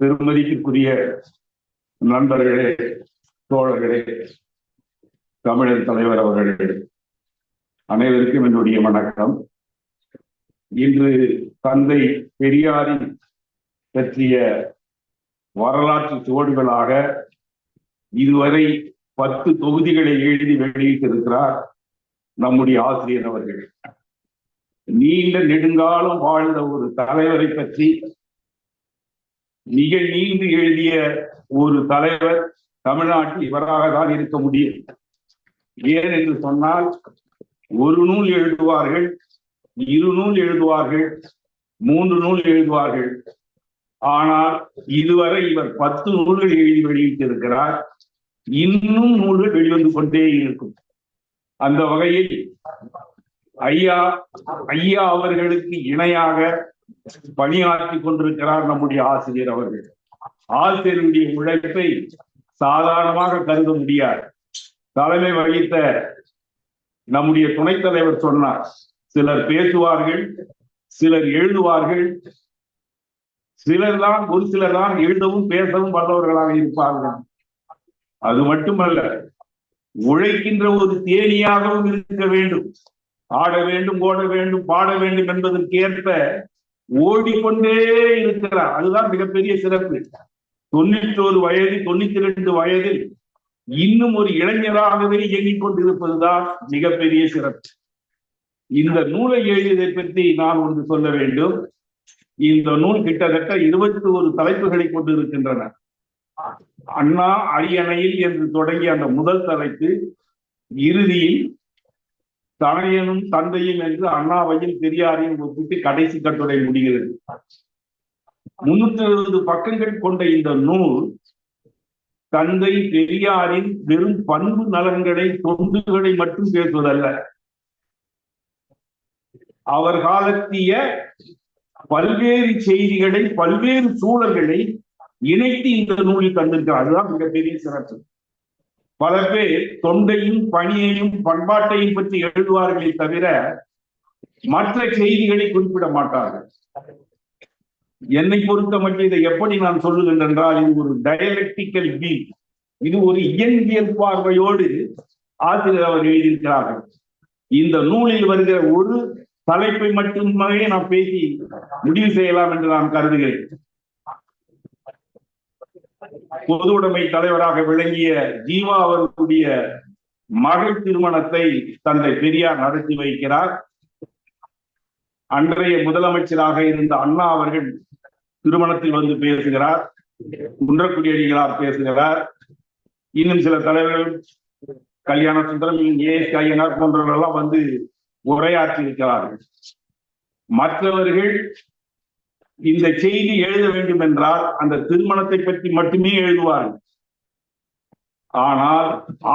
பெருமதிக்குரிய நண்பர்களே தோழர்களே தமிழர் தலைவர் அவர்களே அனைவருக்கும் என்னுடைய வணக்கம். இன்று தந்தை பெரியாரின் பற்றிய வரலாற்று சுவடுகளாக இதுவரை பத்து தொகுதிகளை எழுதி வெளியிட்டிருக்கிறார் நம்முடைய ஆசிரியர் அவர்கள். நீண்ட நெடுங்காலம் வாழ்ந்த ஒரு தலைவரை பற்றி மிக நீண்டு எழுதிய ஒரு தலைவர் தமிழ்நாட்டில் இவராக தான் இருக்க முடியும். ஏன் என்று சொன்னால் ஒரு நூல் எழுதுவார்கள் இரு நூல் எழுதுவார்கள் மூன்று நூல் எழுதுவார்கள். ஆனால் இதுவரை இவர் பத்து நூல்கள் எழுதி வெளியிட்டிருக்கிறார். இன்னும் நூல்கள் வெளிவந்து கொண்டே இருக்கும். அந்த வகையில் ஐயா ஐயா அவர்களுக்கு இணையாக பணியாற்றி கொண்டிருக்கிறார் நம்முடைய ஆசிரியர் அவர்கள். ஆசிரியருடைய உழைப்பை சாதாரணமாக கருத முடியாது. தலைமை வகித்த நம்முடைய துணைத் தலைவர் சொன்னார் சிலர் பேசுவார்கள் சிலர் எழுதுவார்கள் சிலர் தான் ஒரு சிலர் தான் எழுதவும் பேசவும் வல்லவர்களாக இருப்பார்கள். அது மட்டுமல்ல உழைக்கின்ற ஒரு தேனியாகவும் இருக்க வேண்டும். ஆட வேண்டும் ஓட வேண்டும் பாட வேண்டும் என்பதற்கேற்ப ஓடிக்கொண்டே இருக்கிறார். அதுதான் மிகப்பெரிய சிறப்பு. தொண்ணூற்றோரு வயது தொண்ணூத்தி ரெண்டு வயதில் இன்னும் ஒரு இளைஞராகவே இயங்கிக் கொண்டிருப்பதுதான் மிகப்பெரிய சிறப்பு. இந்த நூலை எழுதியதை பற்றி நான் ஒன்று சொல்ல வேண்டும். இந்த நூல் கிட்டத்தட்ட இருபத்தி ஒரு தலைப்புகளை கொண்டிருக்கின்றன. அண்ணா அரியணையில் என்று தொடங்கிய அந்த முதல் தலைப்பு இறுதியில் தனையனும் தந்தையும் என்று அண்ணாவையும் பெரியாரையும் ஒப்பிட்டு கடைசி கட்டுரை முடிகிறது. முன்னூத்தி எழுபது பக்கங்கள் கொண்ட இந்த நூல் தந்தை பெரியாரின் வெறும் பண்பு நலன்களை தொண்டுகளை மட்டும் பேசுவதல்ல. அவர் காலத்திய பல்வேறு செய்திகளை பல்வேறு சூழல்களை இணைத்து இந்த நூலில் தந்திருக்கிறார். அதுதான் மிகப்பெரிய சிறப்பு. பல பேர் தொண்டையும் பணியையும் பண்பாட்டையும் பற்றி எழுதுவார்களே தவிர மற்ற செய்திகளை குறிப்பிட மாட்டார்கள். என்னை பொறுத்த மட்டும் இதை எப்படி நான் சொல்லுகிறேன் என்றால் இது ஒரு டயலெக்டிக்கல் பி இது ஒரு இயங்கியல் பார்வையோடு ஆசிரியர் அவர் எழுதியிருக்கிறார்கள். இந்த நூலில் வருகிற ஒரு தலைப்பை மட்டுமே நான் பேசி முடிவு செய்யலாம் என்று நான் கருதுகிறேன். பொது உடைமை தலைவராக விளங்கிய ஜீவா அவர்களுடைய மகள் திருமணத்தை தந்தை பெரியார் நடத்தி வைக்கிறார். அன்றைய முதலமைச்சராக இருந்த அண்ணா அவர்கள் திருமணத்தில் வந்து பேசுகிறார். குன்றக்குடியடிகளார் பேசுகிறார். இன்னும் சில தலைவர்கள் கல்யாண சுந்தரம் ஏ எஸ் கையனார் போன்றவர்களெல்லாம் வந்து உரையாற்றி இருக்கிறார்கள் மற்றவர்கள் இந்த செய்தி எழுத வேண்டும் என்றால் அந்த திருமணத்தை பற்றி மட்டுமே எழுதுவார்கள். ஆனால்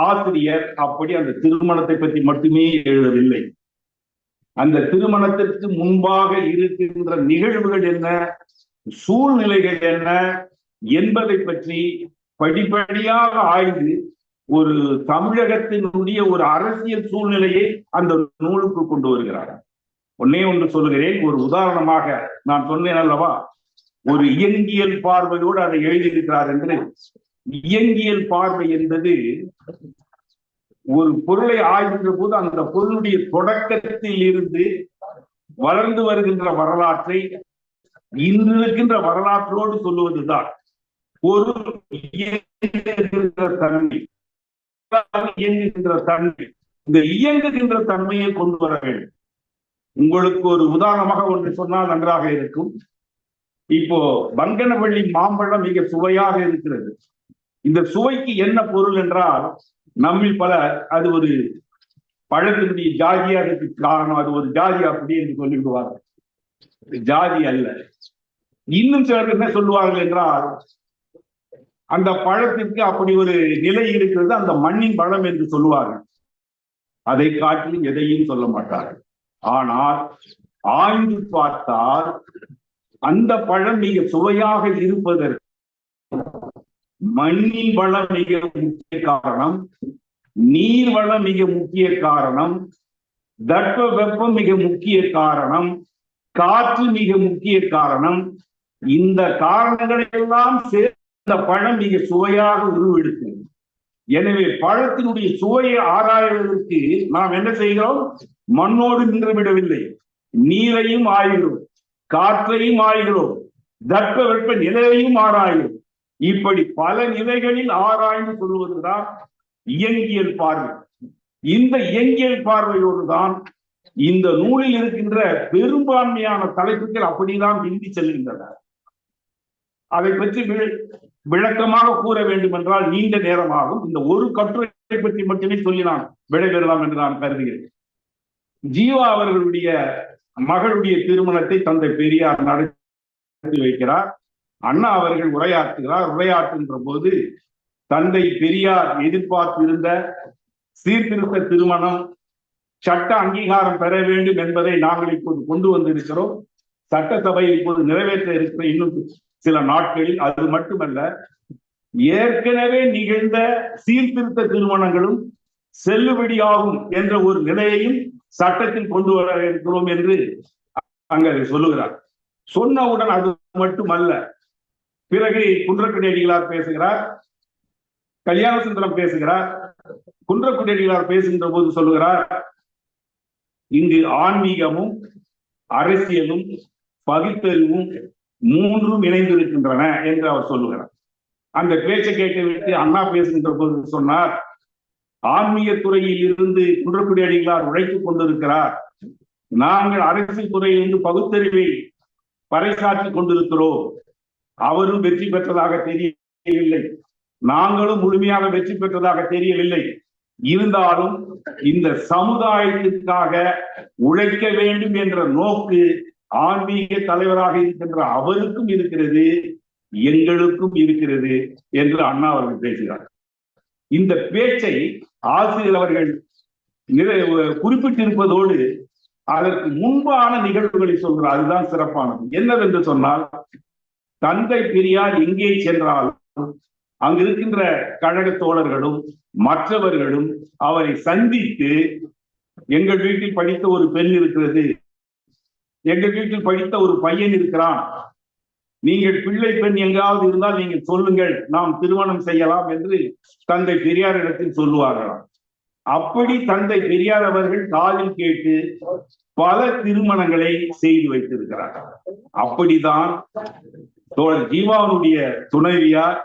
ஆசிரியர் அப்படி அந்த திருமணத்தை பற்றி மட்டுமே எழுதவில்லை. அந்த திருமணத்திற்கு முன்பாக இருக்கின்ற நிகழ்வுகள் என்ன சூழ்நிலைகள் என்ன என்பதை பற்றி படிப்படியாக ஆய்ந்து ஒரு தமிழகத்தினுடைய ஒரு அரசியல் சூழ்நிலையை அந்த நூலுக்கு கொண்டு வருகிறார்கள். ஒன்னே ஒன்று சொல்லுகிறேன். ஒரு உதாரணமாக நான் சொன்னேன் அல்லவா? ஒரு இயங்கியல் பார்வையோடு அதை எழுதியிருக்கிறார் என்று. இயங்கியல் பார்வை என்பது ஒரு பொருளை ஆய்கின்ற போது அந்த பொருளுடைய தொடக்கத்தில் இருந்து வளர்ந்து வருகின்ற வரலாற்றை இன்று இருக்கின்ற வரலாற்றோடு சொல்லுவதுதான். ஒரு இயங்குகின்ற தன்மை இயங்குகின்ற தன்மை. இந்த இயங்குகின்ற தன்மையை கொண்டு வர வேண்டும். உங்களுக்கு ஒரு உதாரணமாக ஒன்று சொன்னால் நன்றாக இருக்கும். இப்போ பங்கனவள்ளி மாம்பழம் மிக சுவையாக இருக்கிறது. இந்த சுவைக்கு என்ன பொருள் என்றால் நம்மில் பல அது ஒரு பழத்தினுடைய ஜாதியாக காரணம். அது ஒரு ஜாதி அப்படி என்று சொல்லிவிடுவார்கள். ஜாதி அல்ல. இன்னும் சிலர் என்ன சொல்லுவார்கள் என்றால் அந்த பழத்திற்கு அப்படி ஒரு நிலை இருக்கிறது. அந்த மண்ணின் பழம் என்று சொல்லுவார்கள். அதை காட்டிலும் எதையும் சொல்ல மாட்டார்கள். ஆனால் ஆய்ந்து பார்த்தால் அந்த பழம் மிக சுவையாக இருப்பதற்கு மண்ணின் வளம் மிக முக்கிய காரணம் நீர் வளம் மிக முக்கிய காரணம் தட்ப வெப்பம் மிக முக்கிய காரணம் காற்று மிக முக்கிய காரணம். இந்த காரணங்களை எல்லாம் சேர்ந்த பழம் மிக சுவையாக உருவெடுக்கும். எனவே பழத்தினுடைய சுவையை ஆராய்வதற்கு நாம் என்ன செய்கிறோம்? மண்ணோடு நின்று விடவில்லை நீரையும் ஆய்கிறோம் காற்றையும் ஆய்கிறோம் தட்ப வெப்ப நிலையையும் ஆராயும் இப்படி பல நிலைகளில் ஆராய்ந்து சொல்வதுதான் இயங்கியல் பார்வை. இந்த இயங்கியல் பார்வையோடு தான் இந்த நூலில் இருக்கின்ற பெரும்பான்மையான தலைப்புகள் அப்படிதான் விந்தி செல்கின்றன. அதை பற்றி விளக்கமாக கூற வேண்டும் என்றால் நீண்ட நேரமாகும். இந்த ஒரு கட்டுரை பற்றி மட்டுமே சொல்லி நான் விடைபெறலாம் என்று நான் கருதுகிறேன். ஜீவா அவர்களுடைய மகளுடைய திருமணத்தை தந்தை பெரியார் நடத்தி வைக்கிறார். அண்ணா அவர்கள் உரையாற்றுகிறார். உரையாற்றுகின்ற போது தந்தை பெரியார் எதிர்பார்த்திருந்த சீர்திருத்த திருமணம் சட்ட அங்கீகாரம் பெற வேண்டும் என்பதை நாங்கள் இப்போது கொண்டு வந்திருக்கிறோம். சட்டசபையில் இப்போது நிறைவேற்ற இருக்கிற இன்னும் சில நாட்களில். அது மட்டுமல்ல ஏற்கனவே நிகழ்ந்த சீர்திருத்த திருமணங்களும் செல்லுபடியாகும் என்ற ஒரு நிலையையும் சட்டத்தில் கொண்டு வர இருக்கிறோம் என்று அங்க சொல்லுகிறார். சொன்னவுடன் அது மட்டுமல்ல பிறகு குன்றக்குடியடிகளார் பேசுகிறார் கல்யாண சுந்தரம் பேசுகிறார் குன்றக்குடியடிகளார் பேசுகின்ற போது சொல்லுகிறார் இங்கு ஆன்மீகமும் அரசியலும் பகுத்தறிவும் மூன்றும் இணைந்திருக்கின்றன என்று அவர் சொல்லுகிறார். அந்த பேச்சை கேட்டுவிட்டு அண்ணா பேசுகின்ற போது சொன்னார் ஆன்மீக துறையில் இருந்து குன்றக்குடி அடிகளார் உழைத்துக் கொண்டிருக்கிறார். நாங்கள் அரசியல் துறையிலிருந்து பகுத்தறிவை பறைசாற்றிக் கொண்டிருக்கிறோம். அவரும் வெற்றி பெற்றதாக தெரியவில்லை. நாங்களும் முழுமையாக வெற்றி பெற்றதாக தெரியவில்லை. இருந்தாலும் இந்த சமுதாயத்திற்காக உழைக்க வேண்டும் என்ற நோக்கு ஆன்மீக தலைவராக இருக்கின்ற அவருக்கும் இருக்கிறது எங்களுக்கும் இருக்கிறது என்று அண்ணா அவர்கள் பேசுகிறார். இந்த பேச்சை ஆசிரியர் அவர்கள் குறிப்பிட்டிருப்பதோடு அதற்கு முன்பான நிகழ்வுகளை சொல்கிறார். அதுதான் சிறப்பானது. என்னவென்று சொன்னால் தந்தை பெரியார் எங்கே சென்றாலும் அங்கு இருக்கின்ற கழக தோழர்களும் மற்றவர்களும் அவரை சந்தித்து எங்கள் வீட்டில் படித்த ஒரு பெண் இருக்கிறது. எங்கள் வீட்டில் படித்த ஒரு பையன் இருக்கிறான். நீங்கள் பிள்ளை பெண் எங்காவது இருந்தால் நீங்கள் சொல்லுங்கள் நாம் திருமணம் செய்யலாம் என்று தந்தை பெரியார் இடத்தில் சொல்லுவார்களாம். அப்படி தந்தை பெரியார் அவர்கள் காதில் கேட்டு பல திருமணங்களை செய்து வைத்திருக்கிறார் அப்படிதான் தோழர் ஜீவாவுடைய துணைவியார்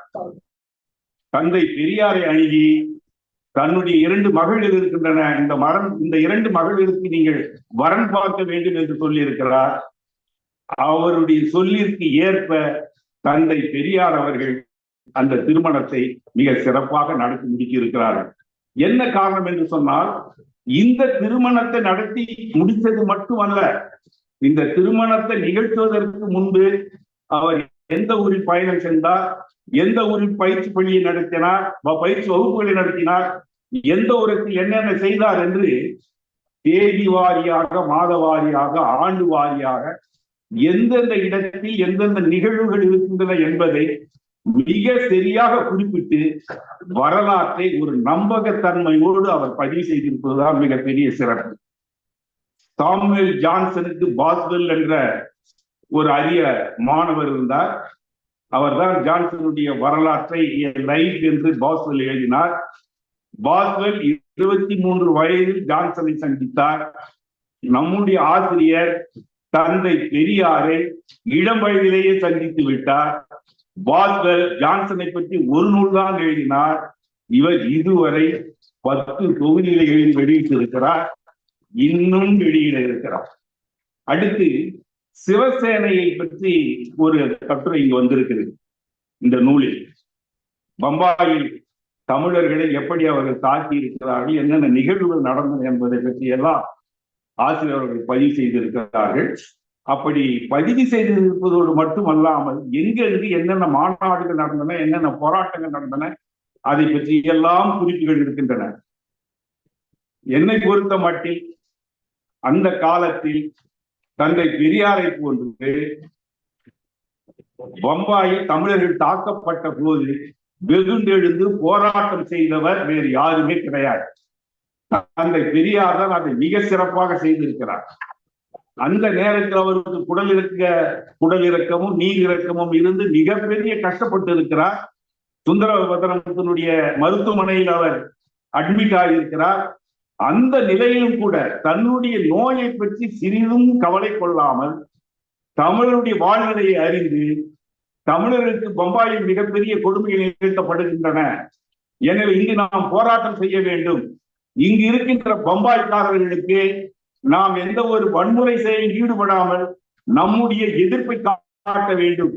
தந்தை பெரியாரை அணுகி தன்னுடைய இரண்டு மகளிர் இருக்கின்றன. இந்த மரம் இந்த இரண்டு மகளிருக்கு நீங்கள் வரன் பார்க்க வேண்டும் என்று சொல்லி இருக்கிறார் அவருடைய சொல்லிற்கு ஏற்ப தந்தை பெரியார் அவர்கள் அந்த திருமணத்தை மிக சிறப்பாக நடத்தி முடிக்க இருக்கிறார்கள் என்ன காரணம் என்று சொன்னால் இந்த திருமணத்தை நடத்தி முடித்தது மட்டுமல்ல இந்த திருமணத்தை நிகழ்த்துவதற்கு முன்பு அவர் எந்த ஊரில் பயணம் சென்றார் எந்த ஊரில் பயிற்சி பள்ளியை நடத்தினார் பயிற்சி வகுப்புகளை நடத்தினார் எந்த ஊருக்கு என்னென்ன செய்தார் என்று தேதி வாரியாக மாத வாரியாக ஆண்டு வாரியாக எந்தெந்த இடத்தில் எந்தெந்த நிகழ்வுகள் இருக்கின்றன என்பதை மிக சரியாக குறிப்பிட்டு வரலாற்றை ஒரு நம்பகத்தன்மையோடு அவர் பதிவு செய்திருப்பதுதான் மிகப்பெரிய சிறப்பு. சாமுவேல் ஜான்சனுக்கு பாஸ்வெல் என்ற ஒரு அரிய மாணவர் இருந்தார். அவர்தான் ஜான்சனுடைய வரலாற்றை லைஃப் என்று பாஸ்வெல் எழுதினார். பாஸ்வெல் இருபத்தி மூன்று வயதில் ஜான்சனை சந்தித்தார். நம்முடைய ஆசிரியர் தந்தை பெரியாரை இளம் வயதிலேயே சந்தித்து விட்டார். பாஸ்வெல் ஜான்சனை பற்றி ஒரு நூல் தான் எழுதினார். இவர் இதுவரை பத்து தொகுதிகளை எழுதி வெளியிட்டிருக்கிறார். இன்னும் வெளியிட இருக்கிறார். அடுத்து சிவசேனையை பற்றி ஒரு கட்டுரை இங்கு வந்திருக்கிறது. இந்த நூலில் பம்பாயில் தமிழர்களை எப்படி அவர்கள் தாக்கி இருக்கிறார்கள் என்னென்ன நிகழ்வுகள் நடந்தன என்பதை பற்றி எல்லாம் ஆசிரியர் அவர்கள் பதிவு செய்திருக்கிறார்கள். அப்படி பதிவு செய்திருப்பதோடு மட்டுமல்லாமல் எங்கெங்கு என்னென்ன மாநாடுகள் நடந்தன என்னென்ன போராட்டங்கள் நடந்தன அதை பற்றி எல்லாம் குறிப்புகள் இருக்கின்றன. என்னை பொறுத்த மட்டில் அந்த காலத்தில் தந்தை பெரியாரை போன்று பம்பாயில் தமிழர்கள் தாக்கப்பட்ட போது வெகுண்டெழுந்து போராட்டம் செய்தவர் வேறு யாருமே கிடையாது. தந்தை பெரியார் தான் அதை மிக சிறப்பாக செய்திருக்கிறார். அந்த நேரத்தில் அவருக்கு குடல் இறக்க குடல் இறக்கமும் நீர் இறக்கமும் இருந்து மிகப்பெரிய கஷ்டப்பட்டு இருக்கிறார். சுந்தரபத்ரத்தினுடைய மருத்துவமனையில் அவர் அட்மிட் ஆகியிருக்கிறார். அந்த நிலையிலும் கூட தன்னுடைய நோயை பற்றி சிறிதும் கவலை கொள்ளாமல் தமிழருடைய வாழ்நிலையை அறிந்து தமிழருக்கு பம்பாயில் மிகப்பெரிய கொடுமைகள் நிகழ்த்தப்படுகின்றன. எனவே இங்கு நாம் போராட்டம் செய்ய வேண்டும். இங்கு இருக்கின்ற பம்பாய்க்காரர்களுக்கு நாம் எந்த ஒரு வன்முறை செயலில் ஈடுபடாமல் நம்முடைய எதிர்ப்பை காட்ட வேண்டும்.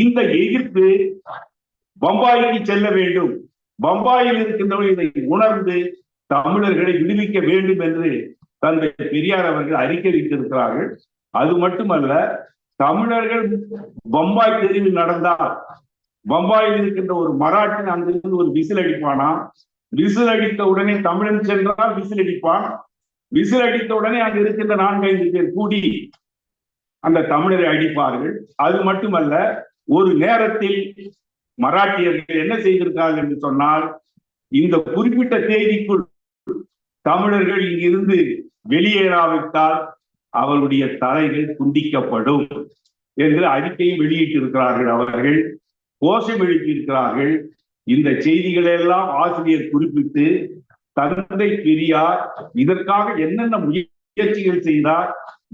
இந்த எதிர்ப்பு பம்பாய்க்கு செல்ல வேண்டும். பம்பாயில் இருக்கின்றவர்கள் இதை உணர்ந்து தமிழர்களை விடுவிக்க வேண்டும் என்று தந்தை பெரியார் அவர்கள் அறிக்கை வைத்திருக்கிறார்கள் அது மட்டுமல்ல தமிழர்கள் பம்பாய் தெருவில் நடந்தால் பம்பாயில் இருக்கின்ற ஒரு மராட்டின் அங்கிருந்து ஒரு விசில் அடிப்பானா? விசில் அடித்த உடனே தமிழன் சென்றால் விசில் அடிப்பான் விசில் அடித்த உடனே அங்க இருக்கின்ற நான்கைந்து பேர் கூடி அந்த தமிழரை அடிப்பார்கள். அது மட்டுமல்ல ஒரு நேரத்தில் மராட்டியர்கள் என்ன செய்திருக்கார்கள் என்று சொன்னால் இந்த குறிப்பிட்ட தேதிக்குள் தமிழர்கள் இங்கிருந்து வெளியேறாவிட்டால் அவருடைய தலைகள் துண்டிக்கப்படும் என்று அறிக்கையை வெளியிட்டிருக்கிறார்கள் அவர்கள் கோஷம் எழுப்பியிருக்கிறார்கள் இந்த செய்திகளை எல்லாம் ஆசிரியர் குறிப்பிட்டு தந்தை பெரியார் இதற்காக என்னென்ன முயற்சிகள் செய்தார்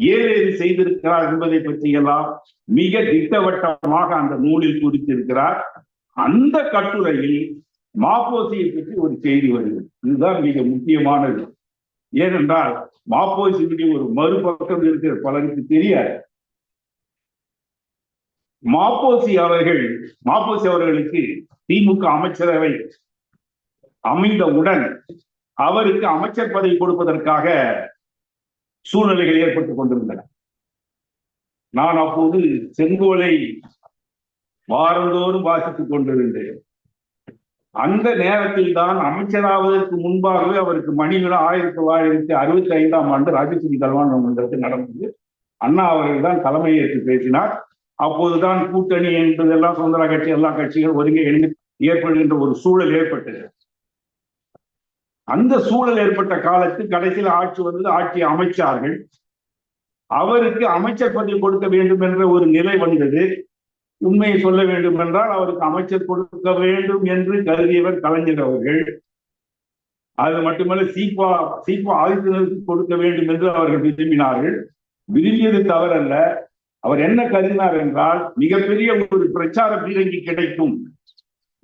ஏது ஏது செய்திருக்கிறார் என்பதை பற்றியெல்லாம் மிக திட்டவட்டமாக அந்த நூலில் குறித்திருக்கிறார். அந்த கட்டுரையில் மாப்போசியை பற்றி ஒரு செய்தி வருகிறது. இதுதான் மிக முக்கியமானது. ஏனென்றால் மாப்போசியினுடைய ஒரு மறுபக்கம் இருக்கிற பலருக்கு தெரியாது. மாப்போசி அவர்கள் மாப்போசி அவர்களுக்கு திமுக அமைச்சரவை அமைந்தவுடன் அவருக்கு அமைச்சர் பதவி கொடுப்பதற்காக சூழ்நிலைகள் ஏற்பட்டுக் கொண்டிருந்தன. நான் அப்போது செங்கோலை வாரந்தோறும் வாசித்துக் கொண்டிருந்தேன். அந்த நேரத்தில் தான் அமைச்சராவதற்கு முன்பாகவே அவருக்கு மணிவிழா ஆயிரத்தி தொள்ளாயிரத்தி அறுபத்தி ஐந்தாம் ஆண்டு ராஜசிங் கல்வான் மன்றத்தில் நடந்தது. அண்ணா அவர்கள் தான் தலைமையேற்று பேசினார். அப்போதுதான் கூட்டணி என்பதெல்லாம் சுதந்திர கட்சி எல்லா கட்சிகள் ஒருங்கே இணைந்து ஏற்படுகின்ற ஒரு சூழல் ஏற்பட்டது. அந்த சூழல் ஏற்பட்ட காலத்தில் கடைசியில் ஆட்சி வந்தது ஆட்சி அமைச்சார்கள். அவருக்கு அமைச்சர் பதவி கொடுக்க வேண்டும் என்ற ஒரு நிலை வந்தது. உண்மையை சொல்ல வேண்டும் என்றால் அவருக்கு அமைச்சர் கொடுக்க வேண்டும் என்று கருதியவர் கலைஞர் அவர்கள். அது மட்டுமல்ல சீப்பா சீப்பா ஆதித்தனருக்கு கொடுக்க வேண்டும் என்று அவர்கள் விரும்பினார்கள். விரும்பியது தவறல்ல. அவர் என்ன கருதினார் என்றால் மிகப்பெரிய ஒரு பிரச்சார பீரங்கி கிடைக்கும்.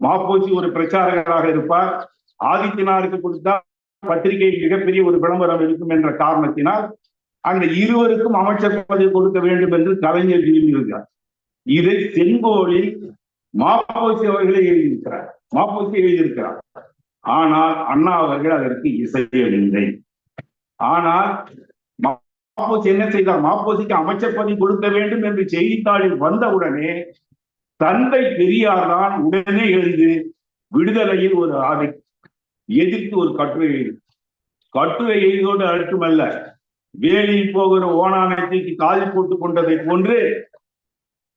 மாப்போசி ஒரு பிரச்சாரகராக இருப்பார். ஆதித்யநாருக்கு கொடுத்தா பத்திரிகை மிகப்பெரிய ஒரு விளம்பரம் இருக்கும் என்ற காரணத்தினால் அந்த இருவருக்கும் அமைச்சர் பதவி கொடுக்க வேண்டும் என்று கலைஞர் விரும்பியிருக்கிறார் இதை செங்கோலில் மாப்போசி அவர்களை எழுதியிருக்கிறார். மாப்போசி எழுதியிருக்கிறார். ஆனால் அண்ணா அவர்கள் அதற்கு இசையவில்லை. ஆனால் மாப்போசி என்ன செய்தார்? மாப்போசிக்கு அமைச்சர் பதவி கொடுக்க வேண்டும் என்று செய்தித்தாளில் வந்தவுடனே தந்தை பெரியார் தான் உடனே எழுந்து விடுதலையில் ஒரு அதை எதிர்த்து ஒரு கட்டுரை எழுது. கட்டுரை எழுதோடு அழுத்தமல்ல வேலியில் போகிற ஓனானத்தைக்கு காலி போட்டுக் கொண்டதை போன்று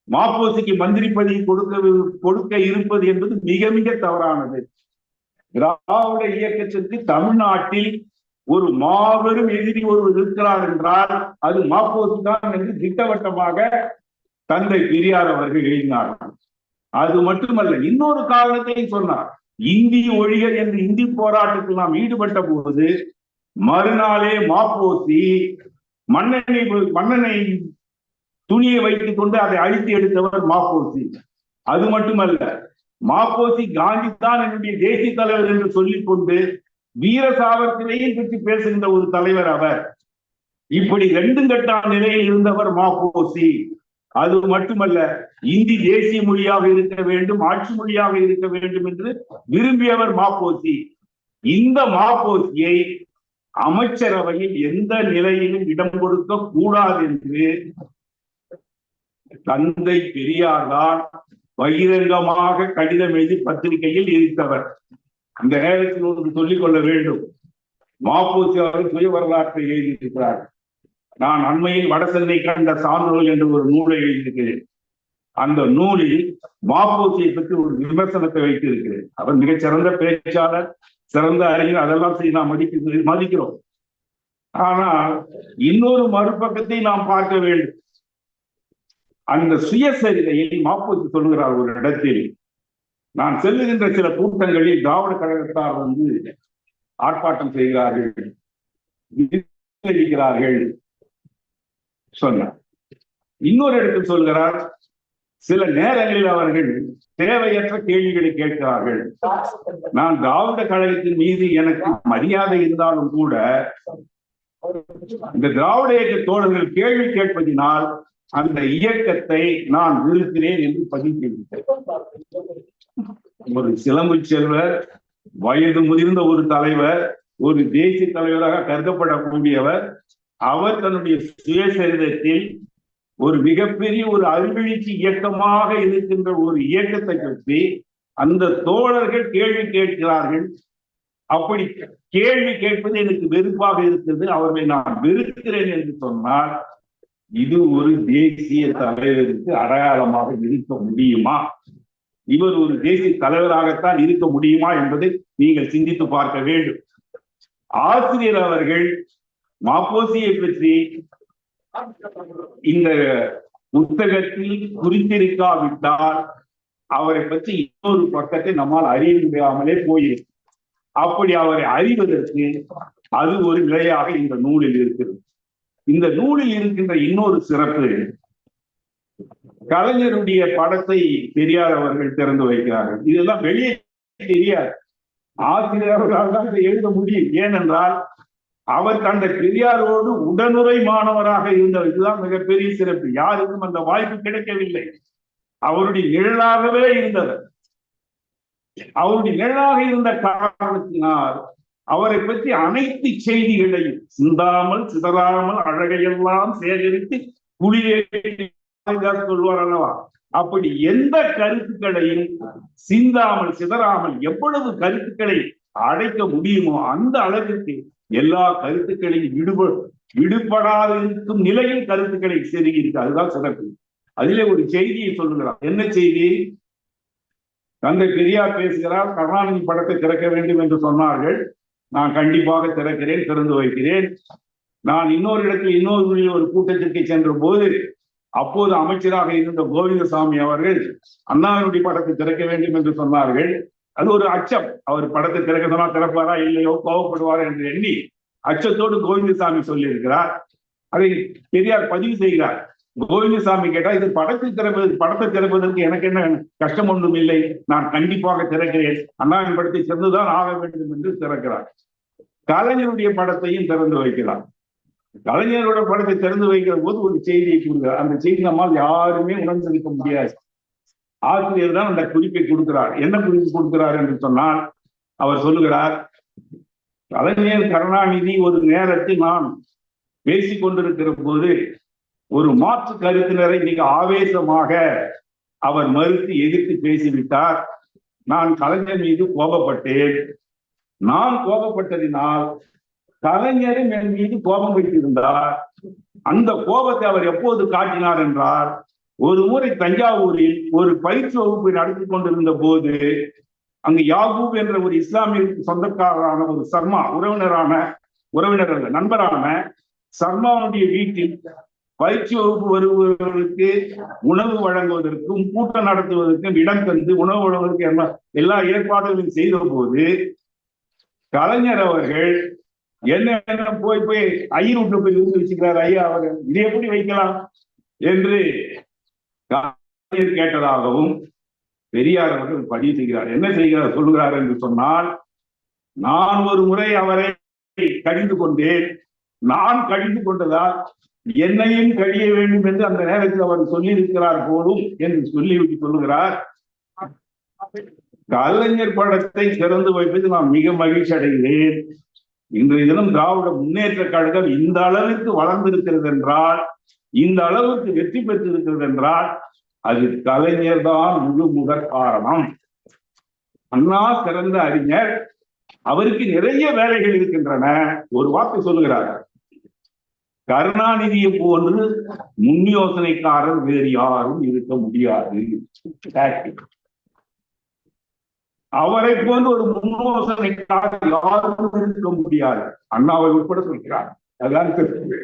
மாப்போசிக்கு மந்திரி பதவி கொடுக்க கொடுக்க இருப்பது என்பது மிக மிக தவறானது. திராவிட இயக்கத்திற்கு தமிழ்நாட்டில் ஒரு மாபெரும் எதிரி ஒருவர் இருக்கிறார் என்றால் அது மாப்போசி தான் என்று திட்டவட்டமாக தந்தை பெரியார் அவர்கள் எழுதினார். அது மட்டுமல்ல இன்னொரு காரணத்தையும் சொன்னார். இந்தி ஒழிக என்று இந்தி போராட்டத்தில் நாம் ஈடுபட்ட போது மறுநாளே மாப்போசி மன்னனை மன்னனை துணியை வைத்துக் கொண்டு அதை அழித்து எடுத்தவர் மாப்போசி அது மட்டுமல்ல மாப்போசி காந்தி தான் என்னுடைய தேசிய தலைவர் என்று சொல்லிக் கொண்டு வீர சாவர்கரையை பற்றி பேசுகின்ற ஒரு தலைவர் அவர். இப்படி ரெண்டும் கட்டா நிலையில் இருந்தவர் மாப்போசி அது மட்டுமல்ல இந்தி தேசிய மொழியாக இருக்க வேண்டும் ஆட்சி மொழியாக இருக்க வேண்டும் என்று விரும்பியவர் மாப்போசி. இந்த மாப்போசியை அமைச்சரவையில் எந்த நிலையிலும் இடம் கொடுக்க கூடாது என்று தந்தை பெரியார் தான் பகிரங்கமாக கடிதம் எழுதி பத்திரிகையில் எரித்தவர் அந்த நேரத்தில் ஒன்று சொல்லிக் கொள்ள வேண்டும். மாப்போசி அவர்கள் சுய வரலாற்றை எழுதியிருக்கிறார் நான் அண்மையில் வடசென்னை கண்ட சான்றோல் என்று ஒரு நூலை எழுதியிருக்கிறேன். அந்த நூலில் மாப்போசியை பற்றி ஒரு விமர்சனத்தை வைத்திருக்கிறேன். அவர் மிகச் சிறந்த பேச்சாளர் சிறந்த அறிஞர் அதெல்லாம் செய்ய நாம் மதிக்க மதிக்கிறோம். ஆனால் இன்னொரு மறுபக்கத்தை நாம் பார்க்க வேண்டும். அந்த சுயசரிதையை மாப்போசி சொல்கிறார் ஒரு இடத்தில். நான் செல்லுகின்ற சில கூட்டங்களில் திராவிட கழகத்தார் வந்து ஆர்ப்பாட்டம் செய்கிறார்கள் இருக்கிறார்கள் சொன்னார். இன்னொரு இடத்தில் சொல்கிறார் சில நேரங்களில் அவர்கள் தேவையற்ற கேள்விகளை கேட்கிறார்கள். நான் திராவிட கழகத்தின் மீது எனக்கு மரியாதை இருந்தாலும் கூட இந்த திராவிட இயக்க தோழர்கள் கேள்வி கேட்பதினால் அந்த இயக்கத்தை நான் நிறுத்தினேன் என்று பதிவு ஒரு சிலம்பு செல்வர் வயது முதிர்ந்த ஒரு தலைவர் ஒரு தேசிய தலைவராக கருதப்படக்கூடியவர் அவர் தன்னுடைய சுயசரிதத்தில் ஒரு மிகப்பெரிய ஒரு அறிவெழுச்சி இயக்கமாக இருக்கின்ற ஒரு இயக்கத்தை பற்றி அந்த தோழர்கள் கேள்வி கேட்கிறார்கள். அப்படி கேள்வி கேட்பது எனக்கு வெறுப்பாக இருக்கிறது. அவர்களை நான் வெறுக்கிறேன் என்று சொன்னால் இது ஒரு தேசிய தலைவருக்கு அடையாளமாக இருக்க முடியுமா? இவர் ஒரு தேசிய தலைவராகத்தான் இருக்க முடியுமா என்பதை நீங்கள் சிந்தித்து பார்க்க வேண்டும். ஆசிரியர் அவர்கள் மாப்போசியை பற்றி இந்த புத்தகத்தில் குறித்திருக்காவிட்டால் அவரை பற்றி இன்னொரு பக்கத்தை நம்மால் அறிய முடியாமலே போயிருக்கு அப்படி அவரை அறிவதற்கு அது ஒரு நிலையாக இந்த நூலில் இருக்கிறது. இந்த நூலில் இருக்கின்ற இன்னொரு சிறப்பு கலைஞருடைய படத்தை தெரியாதவர்கள் திறந்து வைக்கிறார்கள். இதெல்லாம் வெளியே தெரியாது. ஆசிரியர்களால் தான் இதை எழுத முடியும். ஏனென்றால் அவர் அந்த பெரியாரோடு உடனுரை மாணவராக இருந்தவர். இதுதான் மிகப்பெரிய சிறப்பு. யாருக்கும் அந்த வாய்ப்பு கிடைக்கவில்லை. அவருடைய நிழலாகவே இருந்தவர். அவருடைய நிழலாக இருந்த காரணத்தினால் அவரை பற்றி அனைத்து செய்திகளையும் சிந்தாமல் சிதறாமல் அழகையெல்லாம் சேகரித்து குளிரே சொல்வார் அல்லவா? அப்படி எந்த கருத்துக்களையும் சிந்தாமல் சிதறாமல் எவ்வளவு கருத்துக்களை அடைக்க முடியுமோ அந்த அளவிற்கு எல்லா கருத்துக்களையும் விடுப விடுபடாதிருக்கும் நிலையில் கருத்துக்களை செருகியிருக்கு அதுதான் சிறப்பு. அதிலே ஒரு செய்தியை சொல்லுகிறார். என்ன செய்தி? தந்தை பெரியார் பேசுகிறார் கருணாநிதி படத்தை திறக்க வேண்டும் என்று சொன்னார்கள். நான் கண்டிப்பாக திறக்கிறேன் திறந்து வைக்கிறேன். நான் இன்னொரு இடத்தில் இன்னொரு ஒரு கூட்டத்திற்கு சென்ற போது அப்போது அமைச்சராக இருந்த கோவிந்தசாமி அவர்கள் அண்ணாவினுடைய படத்தை திறக்க வேண்டும் என்று சொன்னார்கள். அது ஒரு அச்சம். அவர் படத்தை திறக்க திறப்பாரா இல்லையோ கோவப்படுவாரா என்று எண்ணி அச்சத்தோடு கோவிந்தசாமி சொல்லியிருக்கிறார். அதை பெரியார் பதிவு செய்கிறார். கோவிந்தசாமி கேட்டா இது படத்தை திறப்பது படத்தை திறப்பதற்கு எனக்கு என்ன கஷ்டம் ஒன்றும் இல்லை. நான் கண்டிப்பாக திறக்கிறேன். அண்ணாவின் படத்தை திறந்துதான் ஆக வேண்டும் என்று திறக்கிறார். கலைஞருடைய படத்தையும் திறந்து வைக்கிறார். கலைஞரோட படத்தை திறந்து வைக்கிற போது ஒரு செய்தியை கூறுகிறார். அந்த செய்தி நம்மால் யாருமே உணர்ந்திருக்க முடியாது. ஆசிரியர் தான் அந்த குறிப்பை கொடுக்கிறார். என்ன குறிப்பு கொடுக்கிறார் என்று சொன்னால் அவர் சொல்லுகிறார் கலைஞர் கருணாநிதி ஒரு நேரத்தில் நான் பேசிக் கொண்டிருக்கிற போது ஒரு மாற்று கருத்தினரை மிக ஆவேசமாக அவர் மறுத்து எதிர்த்து பேசிவிட்டார். நான் கலைஞர் மீது கோபப்பட்டேன். நான் கோபப்பட்டதினால் கலைஞரும் என் மீது கோபம் வைத்திருந்தார். அந்த கோபத்தை அவர் எப்போது காட்டினார் என்றால் ஒரு முறை தஞ்சாவூரில் ஒரு பயிற்சி வகுப்பு நடத்தி கொண்டிருந்த போது அங்கு யாகூப் என்ற ஒரு இஸ்லாமிய சொந்தக்காரரான ஒரு சர்மா உறவினரான உறவினர் அல்ல, நண்பரான சர்மாவுடைய வீட்டில் பயிற்சி வகுப்பு வருபவர்களுக்கு உணவு வழங்குவதற்கும் கூட்டம் நடத்துவதற்கும் இடம் தந்து உணவு வழங்குவதற்கு எல்லா- எல்லா ஏற்பாடுகளையும் செய்த போது கலைஞர் அவர்கள் என்ன போய் போய் ஐயர் வீட்டுல போய் இருந்து வச்சுக்கிறார் ஐயா அவர் இதை எப்படி வைக்கலாம் என்று கேட்டதாகவும் பெரியார் அவர்கள் பதிவு செய்கிறார். என்ன செய்கிறார் சொல்லுகிறார் என்று சொன்னால் நான் ஒரு முறை அவரை கடிந்து கொண்டேன். நான் கடிந்து கொண்டதால் என்னையும் கழிய வேண்டும் என்று அந்த நேரத்தில் அவர் சொல்லியிருக்கிறார் போலும் என்று சொல்லிவிட்டு சொல்லுகிறார். கலைஞர் படத்தை திறந்து வைப்பது நான் மிக மகிழ்ச்சி அடைகிறேன். இன்றைய தினம் திராவிட முன்னேற்ற கழகம் இந்த அளவிற்கு வளர்ந்திருக்கிறது என்றால் இந்த அளவுக்கு வெற்றி பெற்றிருக்கிறது என்றால் அது கலைஞர் தான் முழு முதற் காரணம். அண்ணா சிறந்த அறிஞர். அவருக்கு நிறைய வேலைகள் இருக்கின்றன. ஒரு வார்த்தை சொல்லுகிறார். கருணாநிதியை போன்று முன் யோசனைக்காரர் வேறு யாரும் இருக்க முடியாது. அவரை போன்று ஒரு முன்னோசனைக்காக யாரும் இருக்க முடியாது. அண்ணாவை உட்பட சொல்கிறார். அதான் கருத்து.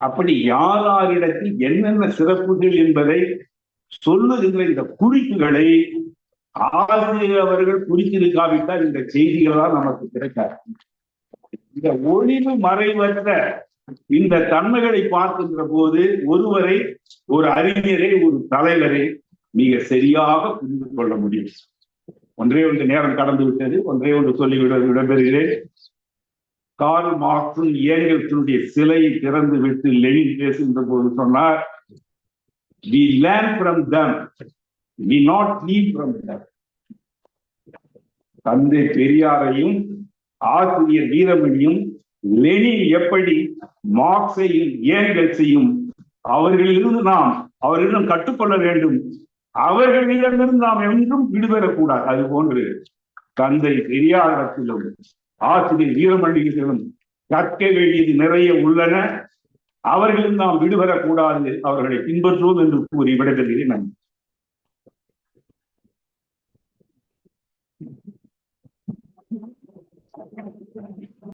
அப்படி யார் யாரிடத்தில் என்னென்ன சிறப்புகள் என்பதை சொல்லுகின்ற இந்த குறிப்புகளை ஆசிரியர் அவர்கள் குறித்திருக்காவிட்டால் இந்த செய்திகள் தான் நமக்கு கிடைக்காது. இந்த ஒளிவு மறைவற்ற இந்த தன்மைகளை பார்க்கின்ற போது ஒருவரை ஒரு அறிஞரை ஒரு தலைவரை மிக சரியாக புரிந்து கொள்ள முடியும். ஒன்றே ஒன்று நேரம் கடந்து விட்டது ஒன்றே ஒன்று சொல்லிவிட விடப்பெறுகிறேன் கால் மார்க்சும் ஏங்கல்ஸுடைய சிலை திறந்து விட்டு லெனின் பேசுகின்ற போது சொன்னார் we learn from them we not leave from them தந்தை பெரியாரையும் ஆசிரியர் வீரமணியும் லெனின் எப்படி மார்க்ஸையும் ஏங்கல்ஸையும் அவர்களிலிருந்து நாம் அவர்களிடம் கற்றுக்கொள்ள வேண்டும் அவர்களிடமிருந்து நாம் என்றும் விடுபெறக்கூடாது அது போன்று தந்தை பெரியாரத்திலும் ஆசிரியர் வீரமணியிலும் கற்க வேண்டியது நிறைய உள்ளன. அவர்களும் நாம் விடுபெறக்கூடாது அவர்களை பின்பற்றுவோம் என்று கூறி விடைபெறுகிறேன். நன்றி.